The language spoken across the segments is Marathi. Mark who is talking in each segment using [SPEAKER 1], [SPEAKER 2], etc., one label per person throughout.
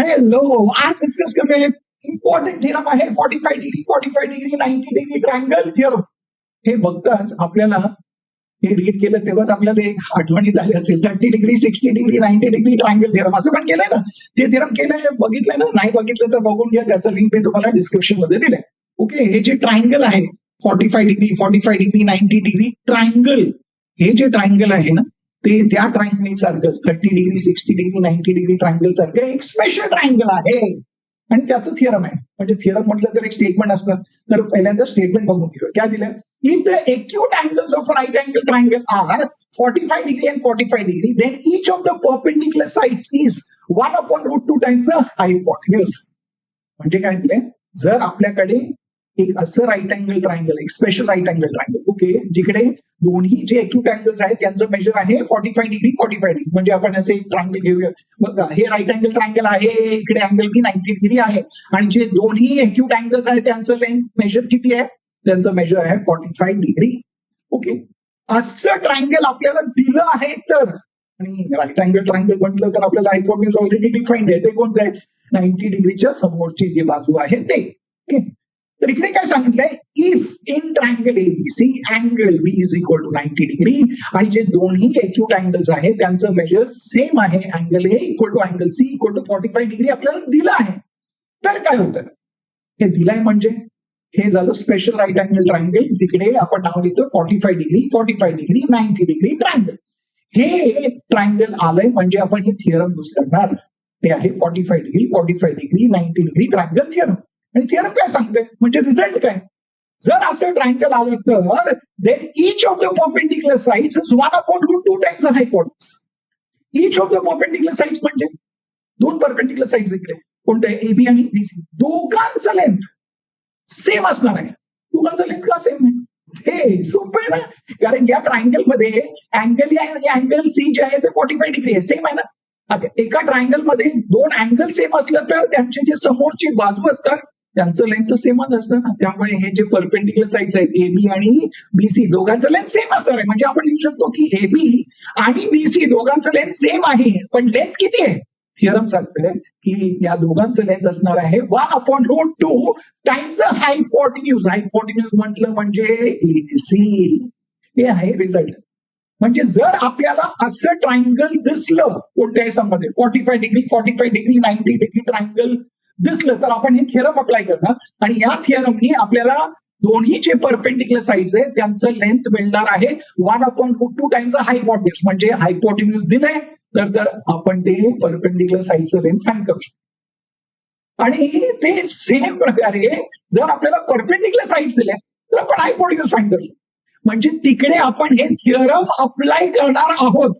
[SPEAKER 1] Hello, आज डिस्कस करूया इम्पॉर्टंट थिअरम आहे forty five degree forty five degree ninety degree triangle theorem हे बघताच आपल्याला हे रीड केलं तेव्हाच आपल्याला एक आठवणी झाली असेल. Thirty degree sixty degree ninety degree triangle theorem असं पण केलंय ना. ते थिअरम केलंय बघितलंय ना. नाही बघितलं तर बघून घ्या. त्याचं लिंक मी तुम्हाला डिस्क्रिप्शनमध्ये दिलंय. ओके हे जे ट्रायंगल आहे forty five degree forty five degree ninety degree triangle हे जे ट्रायंगल आहे ना ते त्या ट्रायंगल सारखंच thirty degree sixty degree ninety degree triangle सारखं एक स्पेशल ट्रायंगल आहे. आणि त्याचं थिअरम आहे. म्हणजे थिअरम म्हटलं तर एक स्टेटमेंट असतं तर पहिल्यांदा स्टेटमेंट बघून घेऊ म्हणजे काय दिलं? If the acute angles of right angle triangle are forty five degree and forty five degree then each of the perpendicular sides is one upon root two times the hypotenuse म्हणजे काय दिलंय जर आपल्याकडे एक असं राईट अँगल ट्रायंगल एक special right angle triangle okay जिकडे दोन्ही जे एक्यूट अँगल्स आहेत त्यांचं मेजर आहे forty five degree forty five degree म्हणजे आपण असे एक ट्रायंगल घेऊया. बघा हे राईट अँगल ट्रायंगल आहे इकडे अँगल की नाईन्टी डिग्री आहे. आणि जे दोन्ही एक्यूट अँगल्स आहेत त्यांचं लेंथ मेजर किती आहे? त्यांचं मेजर आहे फॉर्टी फाय डिग्री ओके असं ट्रायंगल आपल्याला दिलं आहे तर. आणि राईट अँगल ट्रायंगल म्हटलं तर आपल्याला हायपोटेन्यूज ऑलरेडी डिफाईंड आहे. ते कोणतं आहे? नाईन्टी डिग्रीच्या समोरची जी बाजू आहे ते. ओके तर इकडे काय सांगितलंय? If in triangle ABC angle B is equal to ninety degree आणि जे दोन्ही एक्यूट अँगल्स आहेत त्यांचं मेजर सेम आहे. Angle A equal to angle C equal to forty five degree आपल्याला दिलं आहे. तर काय होतं? हे दिलंय म्हणजे? हे झालं स्पेशल राईट अँगल ट्रायंगल तिकडे आपण नाव लिहितो forty five degree forty five degree ninety degree triangle हे ट्रायंगल आलंय म्हणजे आपण हे थिअरम यूज करणार. ते आहे forty five degree forty five degree ninety degree triangle theorem आणि थिअरम काय सांगते म्हणजे रिझल्ट काय? जर असं ट्रायंगल आलं तर then each of the perpendicular sides is one upon root two times hypotenuse each of the perpendicular sides म्हणजे? दोन परपेंडिक्युलर साइड्स इकडे. कोणते? एबी आणि बीसी दोघांचं लेंथ सेम असणार आहे. दोघांचं लेंथ का सेम आहे? हे सोपं आहे ना? कारण या ट्रायंगलमध्ये अँगल अँगल सी जे आहे ते फॉर्टी फाय डिग्री आहे. सेम आहे ना? एका ट्रायंगलमध्ये दोन अँगल सेम असलं तर त्यांचे जे समोरची बाजू असतात त्यांचं लेंथ सेमच असतं ना. त्यामुळे हे जे परपेंडिक्युलर साईड्स आहेत ए बी आणि बीसी दोघांचं लेंथ सेम असणार आहे. म्हणजे आपण लिहू शकतो की ए बी आणि बीसी दोघांचं लेंथ सेम आहे. पण लेंथ किती आहे? थिअरम सांगतोय की या दोघांचं लेंथ असणार आहे one upon root two times hypotenuse hypotenuse म्हटलं म्हणजे एसी हे आहे रिझल्ट म्हणजे जर आपल्याला असं ट्रायंगल दिसलं कोणत्याही सममध्ये forty five degree forty five degree ninety degree triangle दिसलं तर आपण हे थिअरम अप्लाय करणार. आणि या थिअरमनी आपल्याला दोन्ही जे परपेंडिक्युलर साईड्स आहेत त्यांचं लेंथ मिळणार आहे. One upon root two times hypotenuse म्हणजे हायपोटिन्यूज दिलंय तर तर आपण ते परपेंडिक्युलर साईडचं लेंथ फाईन करू. शकतो आणि ते सेम प्रकारे जर आपल्याला परपेंडिक्युलर साईड्स दिल्या तर आपण हायपोटिन्यूज फाईन करू. म्हणजे तिकडे आपण हे थिअरम अप्लाय करणार आहोत.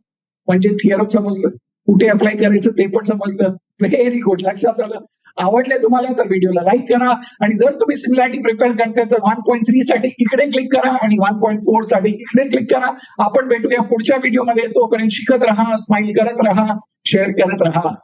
[SPEAKER 1] म्हणजे थिअरम समजलं. कुठे अप्लाय करायचं ते पण समजलं. व्हेरी गुड लक्षात आलं. आवडले तुम्हाला तर व्हिडिओला लाईक करा. आणि जर तुम्ही सिमिलॅरिटी प्रिपेअर करते तर वन पॉईंट थ्री साठी इकडे क्लिक करा आणि वन पॉईंट फोरसाठी इकडे क्लिक करा. आपण भेटूया पुढच्या व्हिडिओमध्ये तोपर्यंत शिकत राहा स्माइल करत राहा शेअर करत राहा.